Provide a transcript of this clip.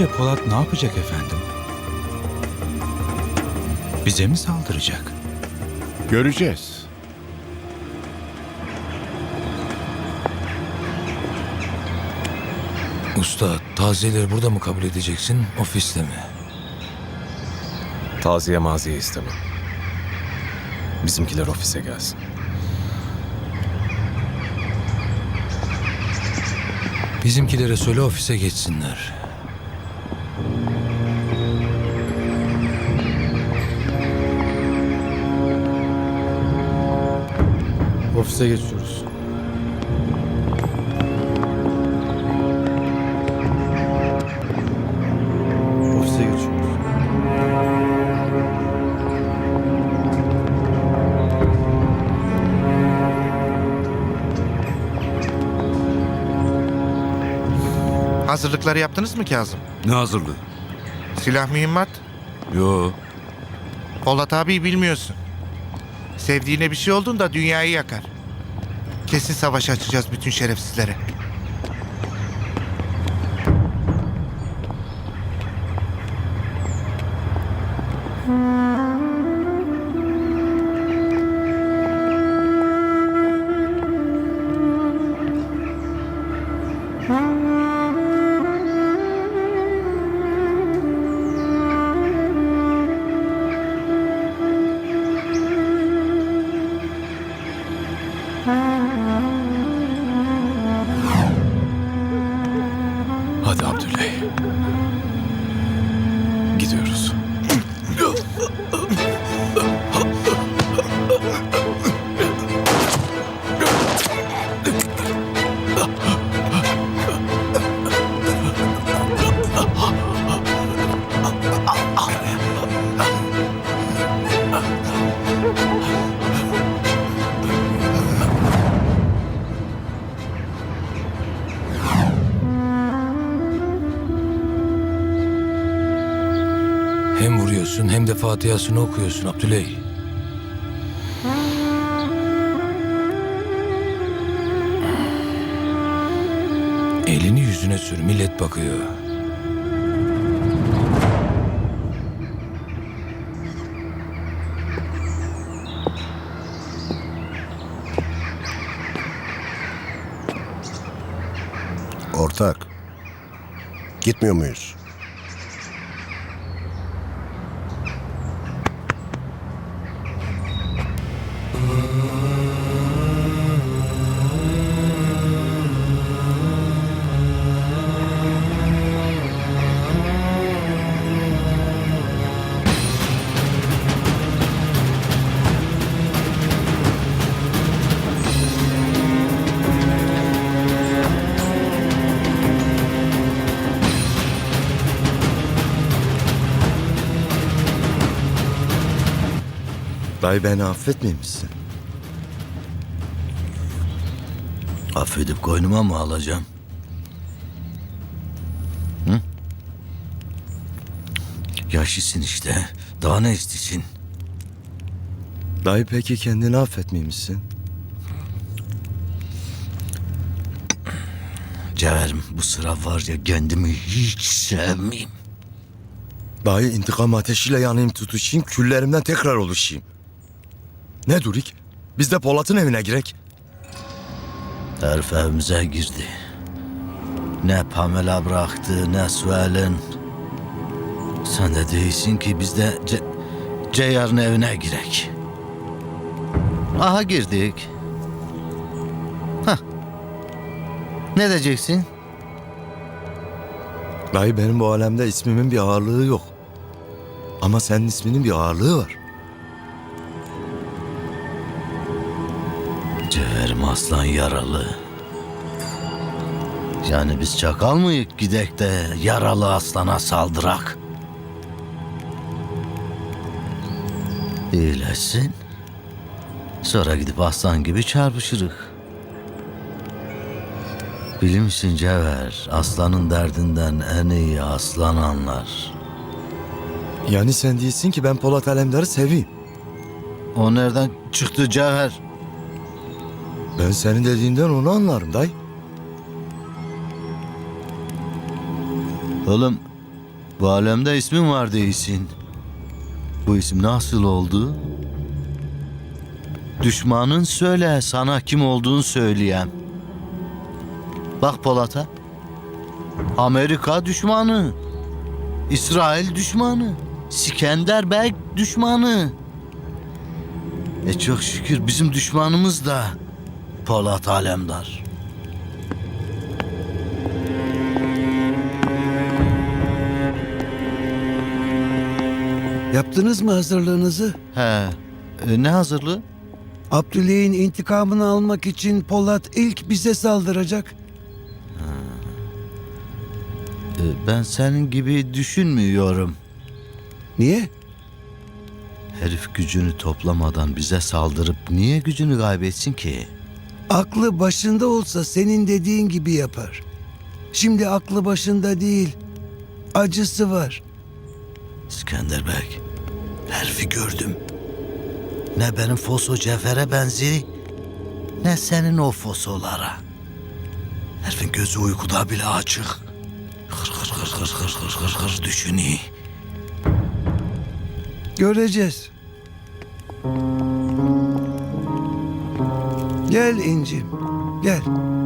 Sizce Polat ne yapacak efendim? Bize mi saldıracak? Göreceğiz. Usta, taziyeleri burada mı kabul edeceksin, ofiste mi? Taziye maziye istemem. Bizimkiler ofise gelsin. Bizimkilere söyle ofise geçsinler. Ofise geçiyoruz. Ofise geçiyoruz. Hazırlıkları yaptınız mı Kazım? Ne hazırlığı? Silah mühimmat? Yo. Polat abi bilmiyorsun. Sevdiğine bir şey olduğunda dünyayı yakar. Kesin savaş açacağız bütün şerefsizlere. Hadi Abdüley. Hem vuruyorsun hem de Fatiha'sını okuyorsun Abdüley. Elini yüzüne sür, millet bakıyor. Ortak. Gitmiyor muyuz? Dayı beni affetmemişsin. Affedip koynuma mı alacağım? Hı? Yaşlısın işte. Daha ne istiyorsun? Dayı peki kendini affetmemişsin. Cevherim bu sıra var ya kendimi hiç sevmeyeyim. Dayı intikam ateşiyle yanayım tutuşayım, küllerimden tekrar oluşayım. Ne Durik? Biz de Polat'ın evine girek. Herif evimize girdi. Ne Pamela bıraktı ne Suel'in. Sen de değilsin ki biz de Ce Ceyar'ın evine girek. Aha girdik. Hah. Ne diyeceksin? Dayı benim bu alemde ismimin bir ağırlığı yok. Ama senin isminin bir ağırlığı var. Aslan yaralı. Yani biz çakal mıyık gidek de yaralı aslana saldırak? İyileşsin. Sonra gidip aslan gibi çarpışırık. Bilir misin Cevher, aslanın derdinden en iyi aslan anlar. Yani sen değilsin ki ben Polat Alemdar'ı seveyim. O nereden çıktı Cevher? Ben senin dediğinden onu anlarım dayı. Oğlum Bu alemde ismin var değilsin. Bu isim nasıl oldu? Düşmanın söyle sana kim olduğunu söyleyeyim. Bak Polat'a. Amerika düşmanı. İsrail düşmanı. Skenderbeg düşmanı. E çok şükür bizim düşmanımız da Polat Alemdar. Yaptınız mı hazırlığınızı? He, e, ne hazırlığı? Abdüley'in intikamını almak için Polat ilk bize saldıracak. E, ben senin gibi düşünmüyorum. Niye? Herif gücünü toplamadan bize saldırıp niye gücünü kaybetsin ki? Aklı başında olsa senin dediğin gibi yapar. Şimdi aklı başında değil. Acısı var. Skenderbeg, herifi gördüm. Ne benim Foso Cefer'e benzi, ne senin o Fosolara. Herifin gözü uykuda bile açık. Hır hır hır hır hır hır hır hır düşünüyor. Göreceğiz. Gel incim. Gel.